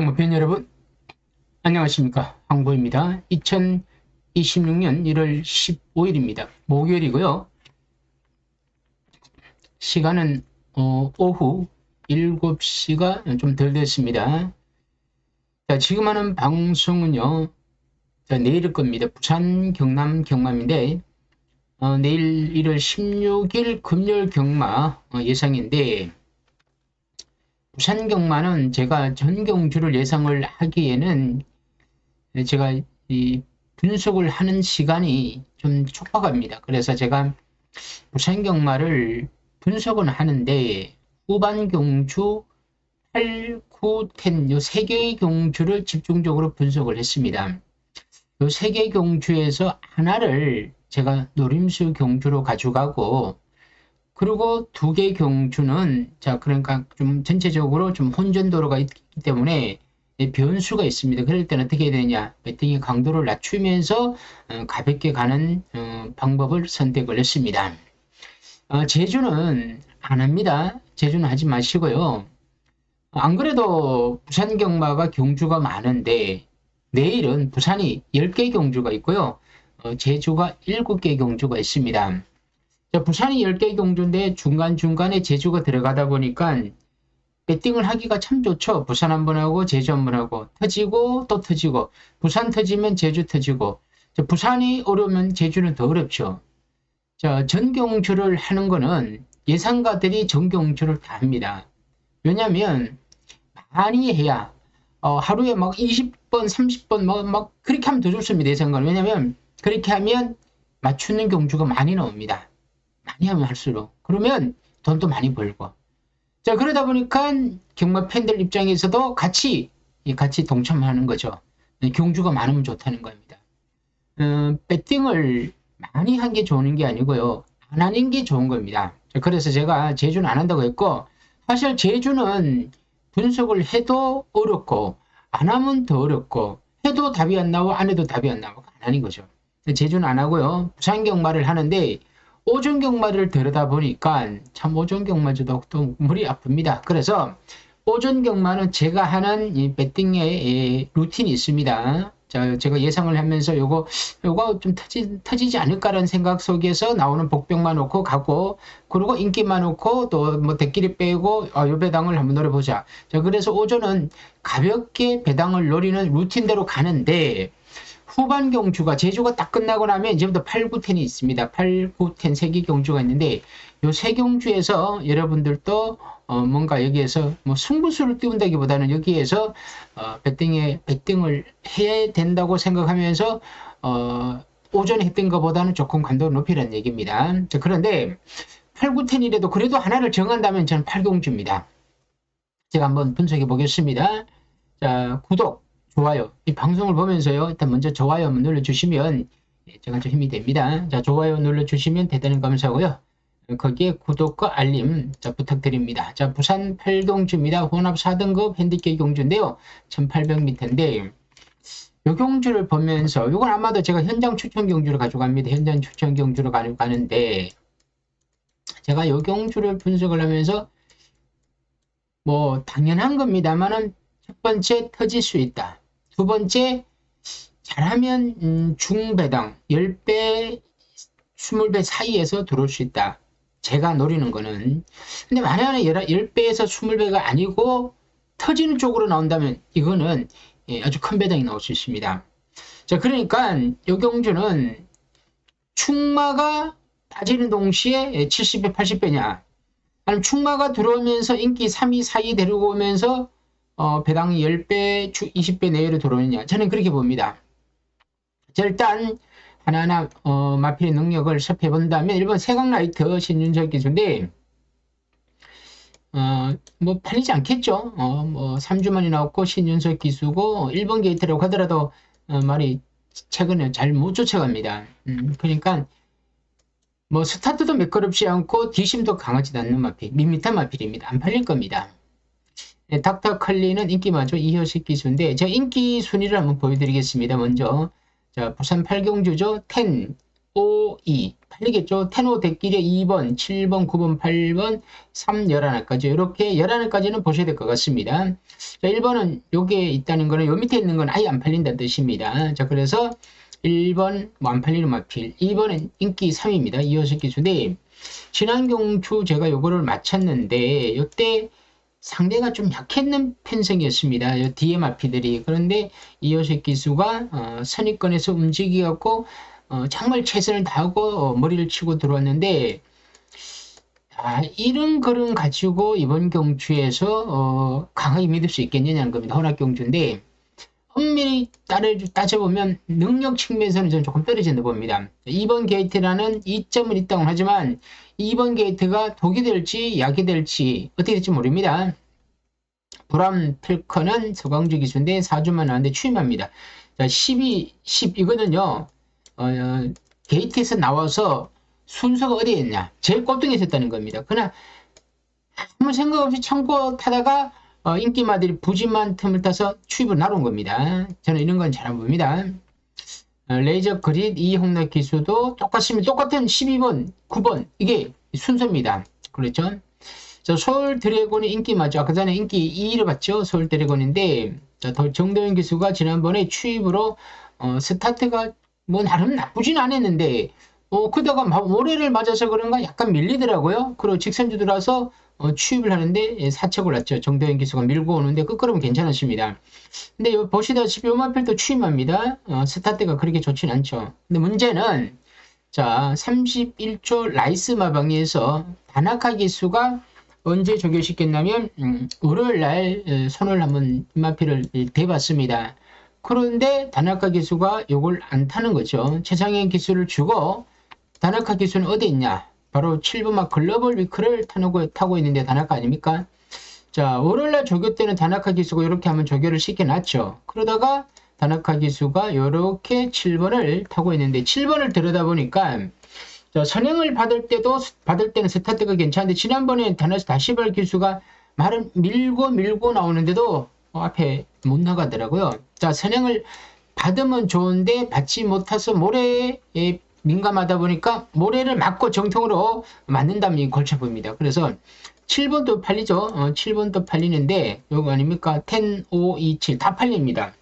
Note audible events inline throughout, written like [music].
경마 팬 여러분. 안녕하십니까. 황보입니다. 2026년 1월 15일입니다. 목요일이고요. 시간은 어, 오후 7시가 좀 덜 됐습니다. 자, 지금 하는 방송은요. 자, 내일 겁니다. 부산 경남 경마인데 어, 내일 1월 16일 금요일 경마 어, 예상인데 부 산 경마는 제가 전 경주를 예상을 하기에는 제가 이 분석을 하는 시간이 좀 촉박합니다. 그래서 제가 부산 경마를 분석은 하는데 후반 경주 8, 9, 10, 요세 개의 경주를 집중적으로 분석을 했습니다. 요세개 경주에서 하나를 제가 노림수 경주로 가져가고 그리고 두 개 경주는 자 그러니까 좀 전체적으로 좀 혼전도로가 있기 때문에 변수가 있습니다. 그럴 때는 어떻게 해야 되냐? 배팅의 강도를 낮추면서 어, 가볍게 가는 어, 방법을 선택을 했습니다. 어, 제주는 안 합니다. 제주는 하지 마시고요. 안 그래도 부산 경마가 경주가 많은데 내일은 부산이 10개 경주가 있고요. 어, 제주가 7개 경주가 있습니다. 자, 부산이 10개 경주인데 중간중간에 제주가 들어가다 보니까 배팅을 하기가 참 좋죠. 부산 한 번 하고 제주 한 번 하고 터지고 또 터지고 부산 터지면 제주 터지고 자, 부산이 어려우면 제주는 더 어렵죠. 자, 전경주를 하는 거는 예상가들이 전경주를 다 합니다. 왜냐면 많이 해야 어, 하루에 막 20번, 30번 막, 막 그렇게 하면 더 좋습니다. 예상가는. 왜냐면 그렇게 하면 맞추는 경주가 많이 나옵니다. 많이 하면 할수록. 그러면 돈도 많이 벌고. 자 그러다 보니까 경마 팬들 입장에서도 같이 같이 동참하는 거죠. 경주가 많으면 좋다는 겁니다. 어, 배팅을 많이 한 게 좋은 게 아니고요. 안 하는 게 좋은 겁니다. 자, 그래서 제가 제주는 안 한다고 했고 사실 제주는 분석을 해도 어렵고 안 하면 더 어렵고 해도 답이 안 나오고 안 해도 답이 안 나오고 안 하는 거죠. 제주는 안 하고요. 부산 경마를 하는데 오전 경마를 들여다 보니까 참또 물이 아픕니다. 그래서 오전 경마는 제가 하는 이 배팅의 루틴이 있습니다. 자, 제가 예상을 하면서 요거, 요거 좀 터지, 터지지 않을까라는 생각 속에서 나오는 복병만 놓고 가고, 그리고 인기만 놓고 또 뭐 대끼리 빼고, 아, 요 배당을 한번 노려보자. 자, 그래서 오전은 가볍게 배당을 노리는 루틴대로 가는데, 후반 경주가 제주가 딱 끝나고 나면 이제부터 8, 9, 10이 있습니다. 8, 9, 10세개 경주가 있는데 요 세 경주에서 여러분들도 어 뭔가 여기에서 뭐 승부수를 띄운다기보다는 여기에서 어 배팅에 배팅을 해야 된다고 생각하면서 어 오전에 했던 것보다는 조금 감도를 높이라는 얘기입니다. 자, 그런데 8, 9, 10이라도 그래도 하나를 정한다면 저는 8경주입니다. 제가 한번 분석해 보겠습니다. 자, 구독, 좋아요. 이 방송을 보면서요. 일단 먼저 좋아요 한번 눌러주시면 예, 제가 좀 힘이 됩니다. 자, 좋아요 눌러주시면 대단히 감사하고요. 거기에 구독과 알림 자, 부탁드립니다. 자, 부산 8경주입니다. 혼합 4등급 핸디캡 경주인데요. 1800m인데 요 경주를 보면서 이건 아마도 제가 현장 추천 경주를 가져갑니다. 현장 추천 경주를 가져가는데 제가 요 경주를 분석을 하면서 뭐 당연한 겁니다만은 첫 번째 터질 수 있다. 두 번째, 잘하면 음, 중배당 10배, 20배 사이에서 들어올 수 있다. 제가 노리는 거는. 근데 만약에 10배에서 20배가 아니고 터지는 쪽으로 나온다면 이거는 예, 아주 큰 배당이 나올 수 있습니다. 자, 그러니까 요경주는 충마가 빠지는 동시에 70배, 80배냐. 아니면 충마가 들어오면서 인기 3위, 4위 데리고 오면서 어, 배당이 10배, 20배 내외로 들어오느냐. 저는 그렇게 봅니다. 자, 일단 하나하나 어, 마필의 능력을 살펴본다면 일본 세강라이트 신윤석 기수인데 어, 뭐 팔리지 않겠죠. 어, 뭐 3주 만에 나왔고 신윤석 기수고 일본 게이트라고 하더라도 어, 말이 최근에 잘 못 쫓아갑니다. 음, 그러니까 뭐 스타트도 매끄럽지 않고 뒷심도 강하지 않는 마필, 밋밋한 마필입니다. 안 팔릴 겁니다. 네, 닥터 칼리는 인기마저 이효식 기수인데 제가 인기 순위를 한번 보여드리겠습니다. 먼저 자 부산 팔경주죠. 10 5, 2 팔리겠죠. 테노 대길에 2번, 7번, 9번, 8번, 3, 11까지 이렇게 11까지는 보셔야 될 것 같습니다. 자, 1번은 요게 있다는 거는 요 밑에 있는 건 아예 안 팔린다는 뜻입니다. 자, 그래서 1번 뭐 안 팔리는 마필, 2번은 인기 3입니다. 이호석 기수인데 지난 경주 제가 요거를 마쳤는데 요때 상대가 좀 약했는 편성이었습니다. 요 뒤에 마피들이 그런데 이호석 기수가 어, 선입권에서 움직이었고 어, 정말 최선을 다하고 어, 머리를 치고 들어왔는데 아, 이런 글은 가지고 이번 경주에서 어, 강하게 믿을 수 있겠느냐는 겁니다. 혼합 경주인데 따를, 따져보면 능력 측면에서는 저는 조금 떨어진다 봅니다. 2번 게이트라는 이점은 있다고 하지만 2번 게이트가 독이 될지 약이 될지 어떻게 될지 모릅니다. 브람 필커는 서광주 기수인데 4주만 나왔는데 취임합니다. 자, 12, 10 이거는요. 어, 게이트에서 나와서 순서가 어디에 있냐? 제일 꼴등에 있었다는 겁니다. 그러나 아무 생각 없이 참고 타다가 어, 인기마들이 부진만 틈을 타서 추입을 나온 겁니다. 저는 이런 건 잘 안 봅니다. 어, 레이저 그릿 이홍락 기수도 똑같습니다. 똑같은 12번, 9번 이게 순서입니다. 그렇죠? 자, 서울 드래곤의 인기 맞죠? 아까 전에 인기 2위를 봤죠? 서울 드래곤인데 정도현 기수가 지난번에 추입으로 어, 스타트가 뭐 나름 나쁘진 않았는데 어, 그다가 마- 모래를 맞아서 그런가 약간 밀리더라고요. 그리고 직선주 들어서 어, 추입을 하는데 예, 사척을 났죠. 정도현 기수가 밀고 오는데 끝걸음은 괜찮았습니다. 근데 요 보시다시피 요마필도 추임합니다. 어, 스타트가 그렇게 좋진 않죠. 근데 문제는 자 31조 라이스 마방리에서 다나카 기수가 언제 적용시켰냐면 음, 월요일날 에, 손을 한번 마필을 대봤습니다. 그런데 다나카 기수가 요걸 안 타는 거죠. 최상의 기수를 주고 다나카 기수는 어디 있냐? 바로 7번막 글로벌 위크를 타고, 타고 있는데 다나카 아닙니까? 자, 월요일날 조교 때는 다나카 기수가 이렇게 하면 조교를 시켜놨죠. 그러다가 다나카 기수가 이렇게 7번을 타고 있는데 7번을 들여다보니까 자, 선행을 받을 때도 받을 때는 스타트가 괜찮은데 지난번에 다나스 다시발 기수가 말을 밀고 밀고 나오는데도 어, 앞에 못 나가더라고요. 자, 선행을 받으면 좋은데 받지 못해서 모래에 민감하다 보니까 모래를 맞고 정통으로 맞는다면 골치 아픕니다. 그래서 7번도 팔리죠. 어, 7번도 팔리는데 요거 아닙니까? 10, 5, 2, 7 다 팔립니다.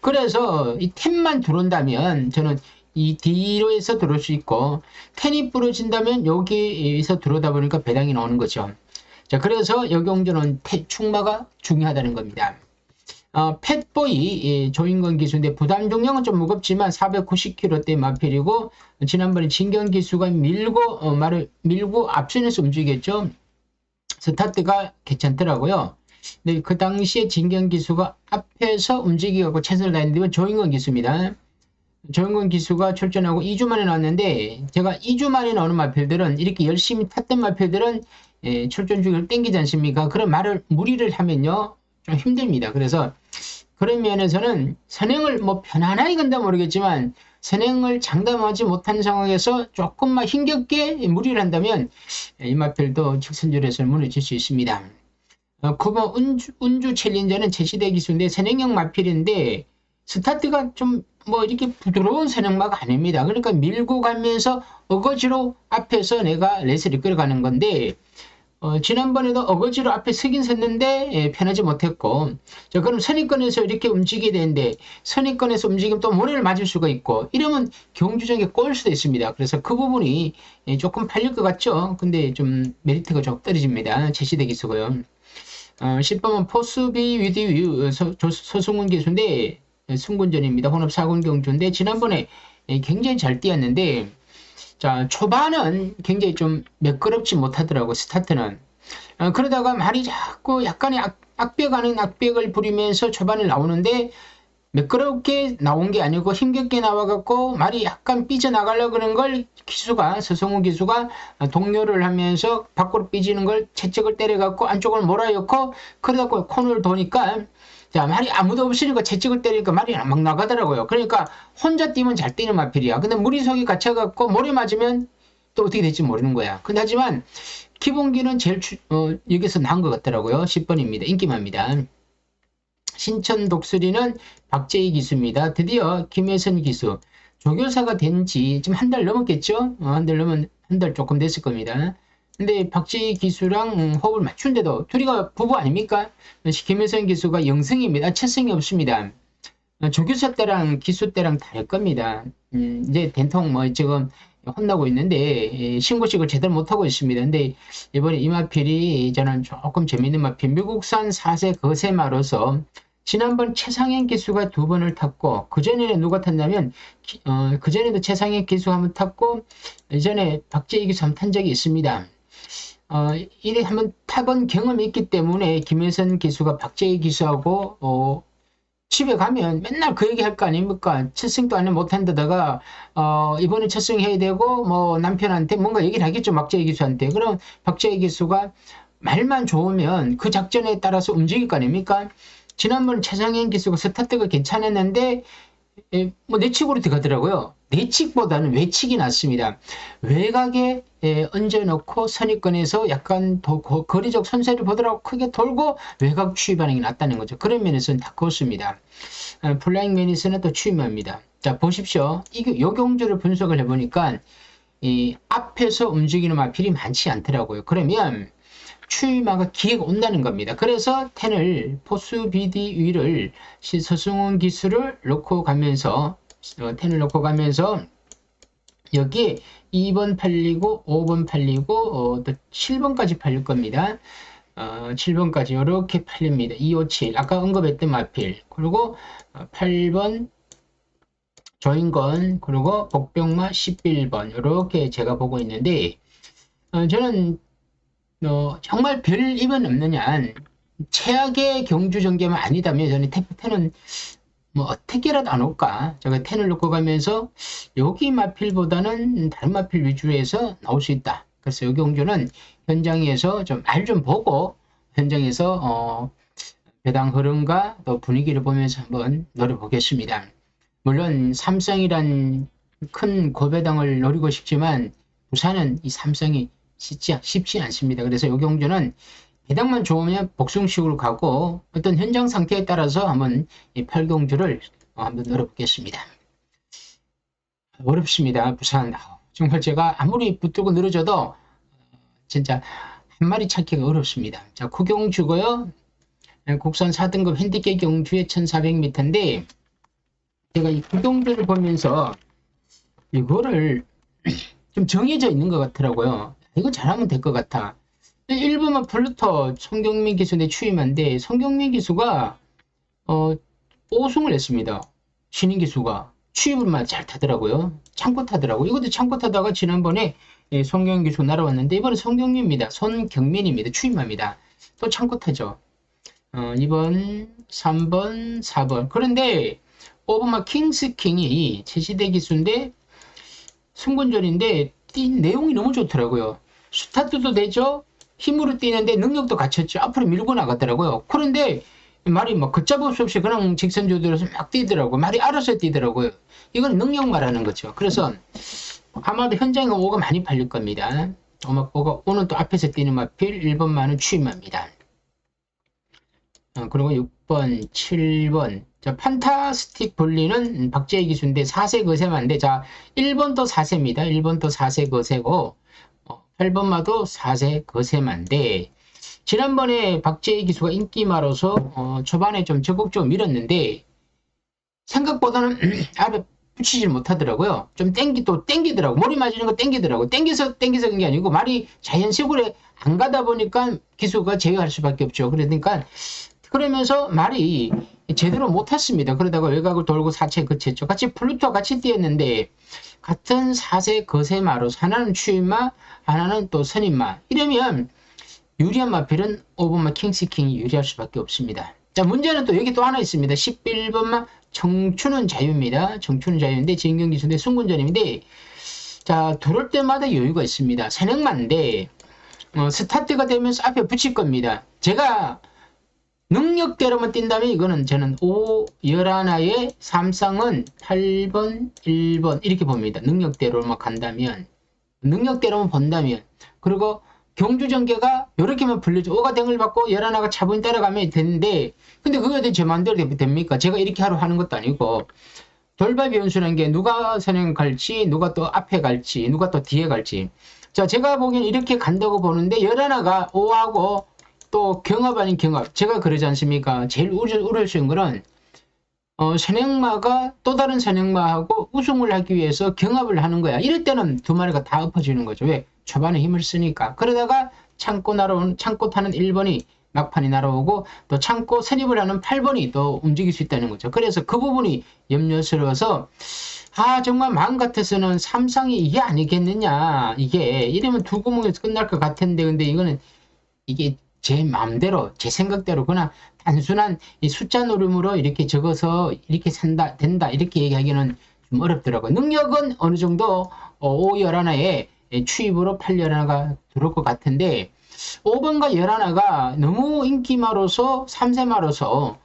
그래서 이 10만 들어온다면 저는 이 뒤로에서 들어올 수 있고 10이 부러진다면 여기에서 들어오다 보니까 배당이 나오는 거죠. 자, 그래서 여경전은 충마가 중요하다는 겁니다. 어, 팻보이 예, 조인건 기수인데 부담 중량은 좀 무겁지만 490kg대 마필이고 지난번에 진경 기수가 밀고 어, 말을 밀고 앞선에서 움직였죠. 스타트가 괜찮더라고요. 근데 그 당시에 진경 기수가 앞에서 움직이고 최선을 다했는데 조인건 기수입니다. 조인건 기수가 출전하고 2주 만에 나왔는데 제가 2주 만에 나오는 마필들은 이렇게 열심히 탔던 마필들은 예, 출전 중을 땡기지 않습니까? 그런 말을 무리를 하면요 좀 힘듭니다. 그래서 그런 면에서는 선행을 뭐 편안하게 간다 모르겠지만 선행을 장담하지 못한 상황에서 조금만 힘겹게 무리를 한다면 이 마필도 직선줄에서 무너질 수 있습니다. 어, 9번 운주, 운주 챌린저는 제시대 기수인데 선행형 마필인데 스타트가 좀 뭐 이렇게 부드러운 선행마가 아닙니다. 그러니까 밀고 가면서 어거지로 앞에서 내가 레슬을 끌어가는 건데 어, 지난번에도 어거지로 앞에 서긴 섰는데 예, 편하지 못했고 자 그럼 선입권에서 이렇게 움직이게 되는데 선입권에서 움직이면 또 모래를 맞을 수가 있고 이러면 경주장에 꼬일 수도 있습니다. 그래서 그 부분이 예, 조금 팔릴 것 같죠. 근데 좀 메리트가 좀 떨어집니다. 제시대 기수고요. 어, 10번은 포스비 위디 유 서승훈 기수인데 예, 승군전입니다. 혼합 4군 경주인데 지난번에 예, 굉장히 잘 뛰었는데 자, 초반은 굉장히 좀 매끄럽지 못하더라고, 스타트는. 어, 그러다가 말이 자꾸 약간의 악, 악벽 아닌 악벽을 부리면서 초반에 나오는데 매끄럽게 나온 게 아니고 힘겹게 나와갖고 말이 약간 삐져나가려고 그런 걸 기수가, 서성우 기수가 동료를 하면서 밖으로 삐지는 걸 채찍을 때려갖고 안쪽을 몰아넣고 그러다가 코너를 도니까 자, 말이 아무도 없으니까 채찍을 때리니까 말이 막 나가더라고요. 그러니까 혼자 뛰면 잘 뛰는 마필이야. 근데 무리석이 갇혀갖고 모래 맞으면 또 어떻게 될지 모르는 거야. 근데 하지만 기본기는 제일 주- 어, 여기서 나은 것 같더라고요. 10번입니다. 인기마입니다. 신천 독수리는 박재희 기수입니다. 드디어 김혜선 기수. 조교사가 된 지 지금 한 달 넘었겠죠? 어, 한달 넘은 한 달 조금 됐을 겁니다. 근데 박재희 기수랑 음, 호흡을 맞춘데도 둘이가 부부 아닙니까? 김혜선 기수가 영승입니다. 채승이 없습니다. 어, 조교사 때랑 기수 때랑 다를 겁니다. 음, 이제 된통 뭐 지금 혼나고 있는데 예, 신고식을 제대로 못하고 있습니다. 근데 이번에 이 마필이 저는 조금 재밌는 마필 미국산 4세 거세마로서 지난번 최상현 기수가 두 번을 탔고 그전에는 누가 탔냐면 기- 어, 그전에도 최상현 기수 한번 탔고 이전에 박재희 기수 한번 탄 적이 있습니다. 어, 이래 한번 타본 경험이 있기 때문에 김혜선 기수가 박재희 기수하고 어, 집에 가면 맨날 그 얘기 할 거 아닙니까? 첫승도 안 해 못한 데다가 어, 이번에 첫승 해야 되고 뭐 남편한테 뭔가 얘기를 하겠죠. 박재희 기수한테. 그럼 박재희 기수가 말만 좋으면 그 작전에 따라서 움직일 거 아닙니까? 지난번 최상현 기수가 스타트가 괜찮았는데 에, 뭐 내측으로 들어가더라고요. 내측보다는 외측이 낫습니다. 외곽에 에, 얹어놓고 선입권에서 약간 더 거- 거리적 선세를 보더라고 크게 돌고 외곽 추위 반응이 났다는 거죠. 그런 면에서는 다 그렇습니다. 어, 플라잉 매니스는 또 추임합니다. 자 보십시오. 이게 요경주를 분석을 해보니까 이 앞에서 움직이는 마필이 많지 않더라고요. 그러면 추이마가 기회가 온다는 겁니다. 그래서 텐을 포수 BD 위를 시- 서승훈 기수를 놓고 가면서 어, 텐을 놓고 가면서 여기 2번 팔리고 5번 팔리고 어, 또 7번까지 팔릴 겁니다. 어, 7번까지 이렇게 팔립니다. 257 아까 언급했던 마필 그리고 어, 8번 조인건 그리고 복병마 11번 이렇게 제가 보고 있는데 어, 저는 어, 정말 별 이변 없느냐 최악의 경주 전개만 아니다면 저는 테프텐은 뭐 어떻게라도 안 올까 제가 텐을 놓고 가면서 여기 마필보다는 다른 마필 위주로 해서 나올 수 있다 그래서 이 경주는 현장에서 좀말좀 보고 현장에서 어, 배당 흐름과 또 분위기를 보면서 한번 노려보겠습니다. 물론 삼성이란 큰 고배당을 노리고 싶지만 부산은 이 삼성이 쉽지, 쉽지 않습니다. 그래서 이 경주는 배당만 좋으면 복숭식으로 가고 어떤 현장 상태에 따라서 한번 이 팔경주를 어, 한번 노려보겠습니다. 어렵습니다. 부산. 아, 정말 제가 아무리 붙들고 늘어져도 어, 진짜 한 마리 찾기가 어렵습니다. 자, 구경주고요. 네, 국산 4등급 핸디캡 경주의 1400m인데 제가 이 구경주를 보면서 이거를 좀 정해져 있는 것 같더라고요. 이거 잘하면 될 것 같아. 1번만 플루터 송경민 기수의 추임한데 송경민 기수가 어, 5승을 했습니다. 신인 기수가 추임을만 잘 타더라고요. 참고 타더라고. 이것도 참고 타다가 지난번에 예, 송경 기수 날아왔는데 이번에 송경민입니다. 손경민입니다. 추임합니다. 또 참고 타죠. 어, 2번, 3번, 4번. 그런데 오버마 킹스킹이 제시대 기수인데 승분전인데 뛴 내용이 너무 좋더라고요. 스타트도 되죠. 힘으로 뛰는데 능력도 갖췄죠. 앞으로 밀고 나가더라고요. 그런데 말이 막 걷잡을 수 없이 그냥 직선주들에서 막 뛰더라고요. 말이 알아서 뛰더라고요. 이건 능력 말하는 거죠. 그래서 아마도 현장에 오가 많이 팔릴 겁니다. 오가 오는 또 앞에서 뛰는 마필 1번만은 추임합니다. 어, 그리고 6번, 7번. 자, 판타스틱 볼리는 박재희 기수인데 4세 거세만데, 자, 1번도 4세입니다. 1번도 4세 거세고, 어, 8번마도 4세 거세만데, 지난번에 박재희 기수가 인기마로서, 어, 초반에 좀 적극적으로 밀었는데, 생각보다는 [clears throat] 앞에 붙이질 못하더라고요. 좀 땡기, 또 땡기더라고. 머리 맞으는 거 땡기더라고. 땡겨서, 땡겨서 그런 게 아니고, 말이 자연식으로 안 가다 보니까 기수가 제어할 수밖에 없죠. 그러니까, 그러면서 말이 제대로 못 탔습니다. 그러다가 외곽을 돌고 사체 거쳤죠. 같이 플루토 같이 뛰었는데 같은 사세 거세 마로 하나는 추임마 하나는 또 선임마 이러면 유리한 마필은 오버마 킹스킹이 유리할 수밖에 없습니다. 자 문제는 또 여기 또 하나 있습니다. 11번마 청춘은 자유입니다. 청춘은 자유인데 진경기 수대 승군전인데 자 들어올 때마다 여유가 있습니다. 세능만인데 어, 스타트가 되면서 앞에 붙일 겁니다. 제가 능력대로만 뛴다면 이거는 저는 5, 11의 삼성은 8번, 1번 이렇게 봅니다. 능력대로만 간다면 능력대로만 본다면 그리고 경주 전개가 이렇게만 불리죠. 5가 등을 받고 11하가 차분히 따라가면 되는데 근데 그게 제 마음대로 됩니까? 제가 이렇게 하러 하는 것도 아니고 돌발 변수라는 게 누가 선행 갈지, 누가 또 앞에 갈지, 누가 또 뒤에 갈지. 자, 제가 보기엔 이렇게 간다고 보는데, 열하나가 5하고 또 경합 아닌 경합. 제가 그러지 않습니까? 제일 우려, 우려스러운 거는, 어, 선행마가 또 다른 선행마하고 우승을 하기 위해서 경합을 하는 거야. 이럴 때는 두 마리가 다 엎어지는 거죠. 왜? 초반에 힘을 쓰니까. 그러다가 창고 날아오는, 창고 타는 1번이 막판이 날아오고 또 창고 선입을 하는 8번이 또 움직일 수 있다는 거죠. 그래서 그 부분이 염려스러워서 아 정말 마음 같아서는 삼상이 이게 아니겠느냐 이게 이러면 두 구멍에서 끝날 것 같은데 근데 이거는 이게 제 마음대로 제 생각대로 그냥 단순한 이 숫자 노름으로 이렇게 적어서 이렇게 산다 된다 이렇게 얘기하기는 좀 어렵더라고요. 능력은 어느 정도 어, 5, 11에 추입으로 8, 11가 들어올 것 같은데 5번과 11가 너무 인기마로서 3세마로서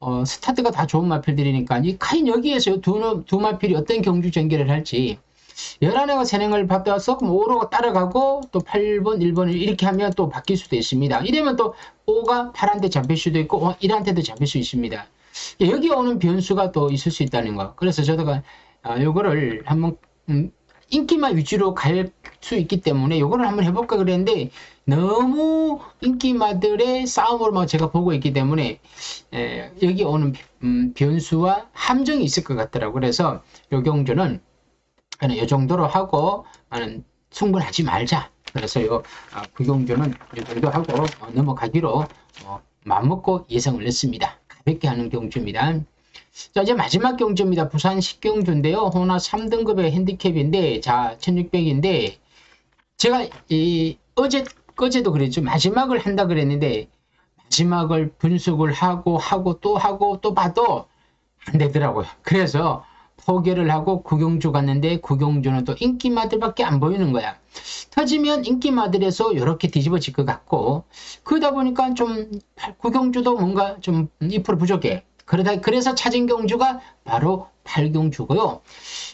어, 스타트가 다 좋은 마필들이니까 이 카인 여기에서 두, 두 마필이 어떤 경주 전개를 할지 11회가 선행을 받아서 그럼 5로 따라가고 또 8번, 1번을 이렇게 하면 또 바뀔 수도 있습니다. 이러면 또 5가 8한테 잡힐 수도 있고 어, 1한테도 잡힐 수 있습니다. 여기 오는 변수가 또 있을 수 있다는 거. 그래서 저도 아, 요거를 한번 음, 인기만 위주로 갈 수 있기 때문에 요거를 한번 해볼까 그랬는데 너무 인기마들의 싸움으로만 제가 보고 있기 때문에 에, 여기 오는 음, 변수와 함정이 있을 것 같더라고 그래서 요 경주는 그냥 요 정도로 하고 충분하지 말자 그래서 요 아, 그 경주는 이 정도 하고 어, 넘어가기로 어, 마음먹고 예상을 했습니다 가볍게 하는 경주입니다 자, 이제 마지막 경주입니다. 부산 10경주인데요. 호나 3등급의 핸디캡인데, 자, 1600인데, 제가 이, 어제, 어제도 그랬죠. 마지막을 한다 그랬는데, 마지막을 분석을 하고, 하고, 또 하고, 또 봐도 안 되더라고요. 그래서 포기를 하고 구경주 갔는데, 구경주는 또 인기마들밖에 안 보이는 거야. 터지면 인기마들에서 이렇게 뒤집어질 것 같고, 그러다 보니까 좀, 구경주도 뭔가 좀2% 부족해. 그러다 그래서 찾은 경주가 바로 8경주고요.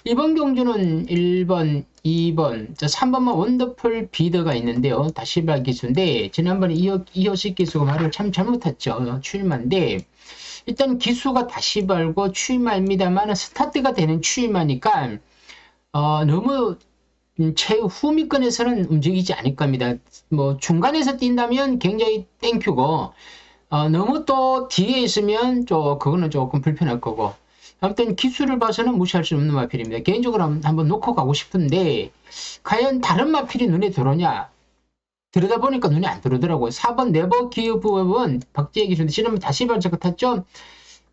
이번 경주는 1번, 2번, 3번만 원더풀 비더가 있는데요. 다시 발 기수인데 지난번에 이호, 이호식 기수가 말을 참 잘못했죠. 추임마인데 일단 기수가 다시발고 추임마입니다만 스타트가 되는 추임마니까 어, 너무 최후미권에서는 움직이지 않을 겁니다. 뭐 중간에서 뛴다면 굉장히 땡큐고 어, 너무 또 뒤에 있으면 저 그거는 조금 불편할 거고 아무튼 기술을 봐서는 무시할 수 없는 마필입니다. 개인적으로 한번 놓고 가고 싶은데 과연 다른 마필이 눈에 들어오냐 들여다보니까 눈에 안 들어오더라고요. 4번 네버 기업부업은 박지혜 기수인데 지난번 다시발 저거 탔죠?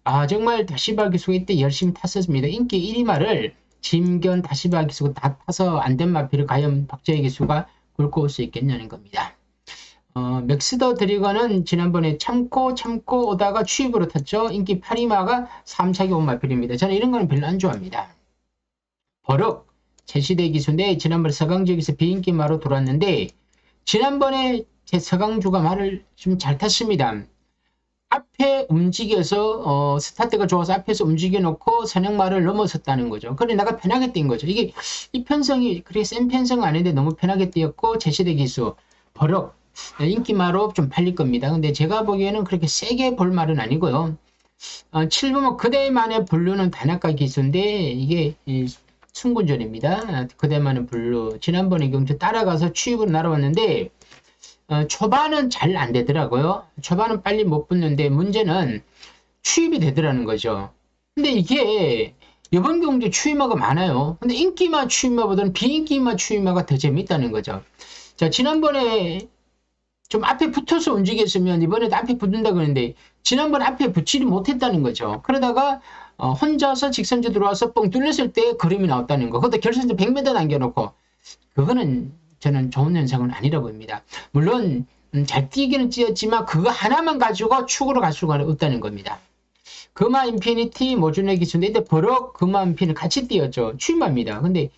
아 정말 다시 발 기수가 이때 열심히 탔었습니다. 인기 1위 말을 짐견 다시 발 기수가 다 타서 안 된 마필을 과연 박지혜 기수가 굴고 올 수 있겠냐는 겁니다. 어, 맥스더 드리거는 지난번에 참고 참고 오다가 취입으로 탔죠. 인기 8이마가 3차기 온 마필입니다. 저는 이런 거는 별로 안 좋아합니다. 버럭 제시대 기수인데 지난번에 서강지역에서 비인기 마로 돌았는데 지난번에 제 서강주가 말을 좀 잘 탔습니다. 앞에 움직여서 어, 스타트가 좋아서 앞에서 움직여 놓고 선행말을 넘어섰다는 거죠. 그래 내가 편하게 뛴 거죠. 이게 이 편성이 그렇게 센 편성 아닌데 너무 편하게 뛰었고 제시대 기수 버럭 인기마로 좀 팔릴 겁니다. 근데 제가 보기에는 그렇게 세게 볼 말은 아니고요. 어, 7부목 그대만의 블루는 단학가 기수인데 이게 순군전입니다. 그대만의 블루. 지난번에 경주 따라가서 취입으로 날아왔는데 어, 초반은 잘 안 되더라고요. 초반은 빨리 못 붙는데 문제는 취입이 되더라는 거죠. 근데 이게 이번 경주 추임마가 많아요. 근데 인기마 추임마보다는 비인기마 추임마가 더 재밌다는 거죠. 자, 지난번에 좀 앞에 붙어서 움직였으면 이번에도 앞에 붙는다 그러는데 지난번 앞에 붙지를 못했다는 거죠. 그러다가 어, 혼자서 직선제 들어와서 뻥 뚫렸을 때 그림이 나왔다는 거. 그것도 결선제 100m 남겨놓고 그거는 저는 좋은 현상은 아니라고 봅니다. 물론 음, 잘 뛰기는 뛰었지만 그거 하나만 가지고 축으로 갈 수가 없다는 겁니다. 금화 인피니티 모준의 기술인데 버럭 금화 인피니티 같이 뛰었죠. 추임마입니다. 근데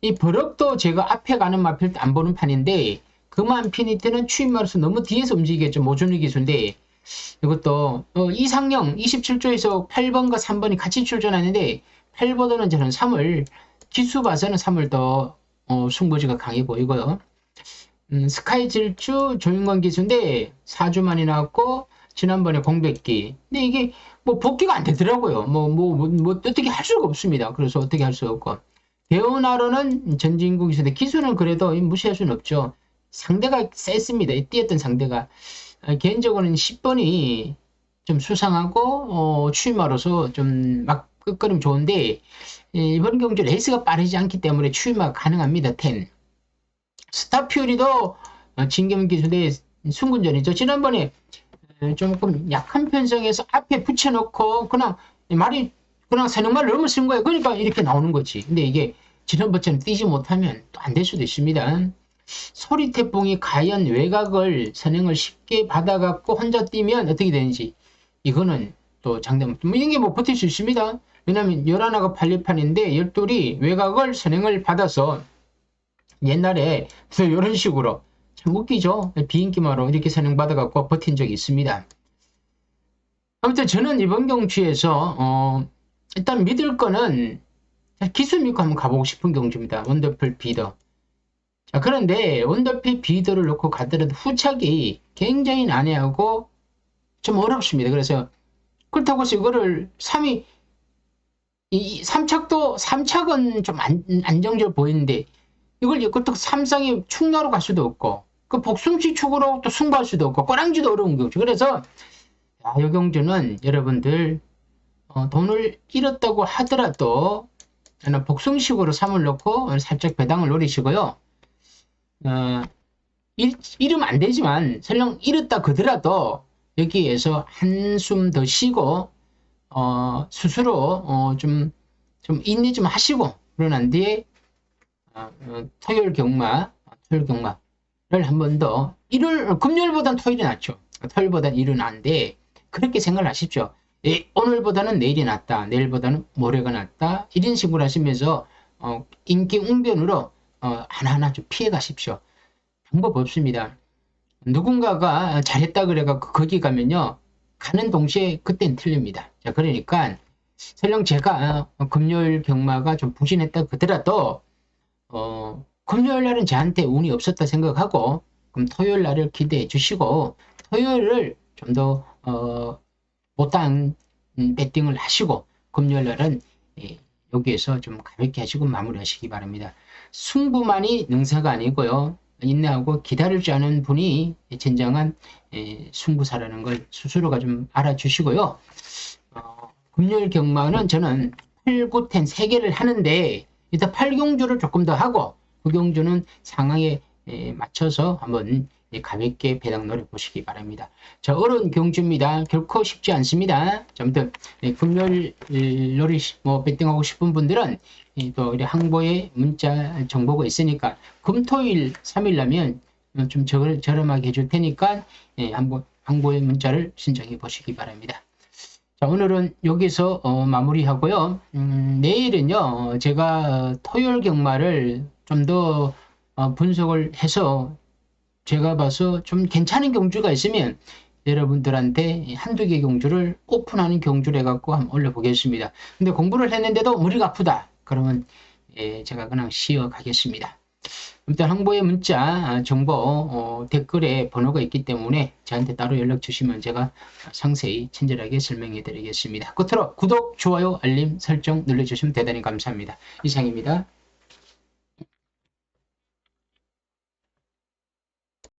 이 버럭도 제가 앞에 가는 마필 안 보는 판인데 그만 피니트는 추임마로서 너무 뒤에서 움직이겠죠. 모조리 기수인데 이것도 어, 이상형 27조에서 8번과 3번이 같이 출전하는데 8보다는 저는 3을 기수 봐서는 3을 더 어, 승부지가 강해 보이고요. 음, 스카이 질주 조윤건 기수인데 4주 만에 나왔고 지난번에 공백기. 근데 이게 뭐 복귀가 안 되더라고요. 뭐, 뭐, 뭐, 뭐 어떻게 할 수가 없습니다. 그래서 어떻게 할 수 없고. 대원하로는 전진국이 있었는데 기술은 그래도 무시할 수는 없죠. 상대가 셌습니다. 이 뛰었던 상대가. 아, 개인적으로는 10번이 좀 수상하고, 어, 추임마로서 좀 막 끝걸음 좋은데, 이- 이번 경주 레이스가 빠르지 않기 때문에 추임마 가능합니다. 10. 스타퓨리도 어, 진경 기술의 순군전이죠. 지난번에 에, 조금 약한 편성에서 앞에 붙여놓고 그냥 말이 그냥 사령말을 넘어 쓴 거예요. 그러니까 이렇게 나오는 거지. 근데 이게 지난번처럼 뛰지 못하면 또 안 될 수도 있습니다. 소리 태풍이 과연 외곽을 선행을 쉽게 받아갖고 혼자 뛰면 어떻게 되는지 이거는 또 장담 뭐 이런 게 뭐 버틸 수 있습니다. 왜냐면 11화가 발리판인데 12이 외곽을 선행을 받아서 옛날에 이런 식으로 참 웃기죠. 비인기마로 이렇게 선행받아갖고 버틴 적이 있습니다. 아무튼 저는 이번 경주에서 어, 일단 믿을 거는 기술 믿고 한번 가보고 싶은 경주입니다. 원더풀 비더. 자, 그런데 원더풀 비더를 놓고 가더라도 후착이 굉장히 난해하고 좀 어렵습니다. 그래서 그렇다고 해서 이거를 3위 이 3착도 3착은 좀 안, 안정적으로 보이는데 이걸 그렇다고 삼성이 충나로 갈 수도 없고 그 복숭치 축으로 또 승부할 수도 없고 꼬랑지도 어려운 경주. 그래서 야, 이 경주는 여러분들 어, 돈을 잃었다고 하더라도 복숭식으로 삼을 넣고 살짝 배당을 노리시고요. 어, 잃, 잃으면 안 되지만 설령 잃었다 그더라도 여기에서 한숨 더 쉬고 어, 스스로 어, 좀, 좀 인내 좀 하시고 그러난 뒤에 어, 어, 토요일 경마, 토요일 경마를 한 번 더 일요일, 금요일보단 토요일이 낫죠. 토요일보단 일요일은 나은데 그렇게 생각을 하십시오. 예, 오늘보다는 내일이 낫다. 내일보다는 모레가 낫다. 이런 식으로 하시면서 어, 인기 웅변으로 어, 하나하나 좀 피해 가십시오. 방법 없습니다. 누군가가 잘했다 그래갖고 거기 가면요. 가는 동시에 그땐 틀립니다. 자, 그러니까 설령 제가 어, 금요일 경마가 좀 부진했다 그더라도 어, 금요일 날은 저한테 운이 없었다 생각하고 그럼 토요일 날을 기대해 주시고 토요일을 좀더 어, 못한 음, 배팅을 하시고 금요일 날은 예, 여기에서 좀 가볍게 하시고 마무리하시기 바랍니다. 승부만이 능사가 아니고요. 인내하고 줄 아는 분이 진정한 예, 승부사라는 걸 스스로가 좀 알아주시고요. 어, 금요일 경마는 저는 8, 9, 10 3개를 하는데 일단 8경주를 조금 더 하고 9경주는 상황에 예, 맞춰서 한번 예, 가볍게 배당 노려보시기 바랍니다. 자, 어려운 경주입니다. 결코 쉽지 않습니다. 자, 아무튼 예, 금요일 예, 놀이 뭐 배팅하고 싶은 분들은 예, 또 우리 항보에 문자 정보가 있으니까 금토일 3일 나면 어, 좀 저, 저렴하게 해줄 테니까 예, 한번 항보의 문자를 신청해 보시기 바랍니다. 자, 오늘은 여기서 어, 마무리하고요. 음, 내일은요, 어, 제가 어, 토요일 경마를 좀더 어, 분석을 해서 제가 봐서 좀 괜찮은 경주가 있으면 여러분들한테 한두 개 경주를 오픈하는 경주를 해갖고 한번 올려보겠습니다. 근데 공부를 했는데도 머리가 아프다. 그러면 예, 제가 그냥 쉬어 가겠습니다. 일단 항보의 문자 아, 정보 어, 댓글에 번호가 있기 때문에 저한테 따로 연락 주시면 제가 상세히 친절하게 설명해 드리겠습니다. 끝으로 구독, 좋아요, 알림 설정 눌러주시면 대단히 감사합니다. 이상입니다.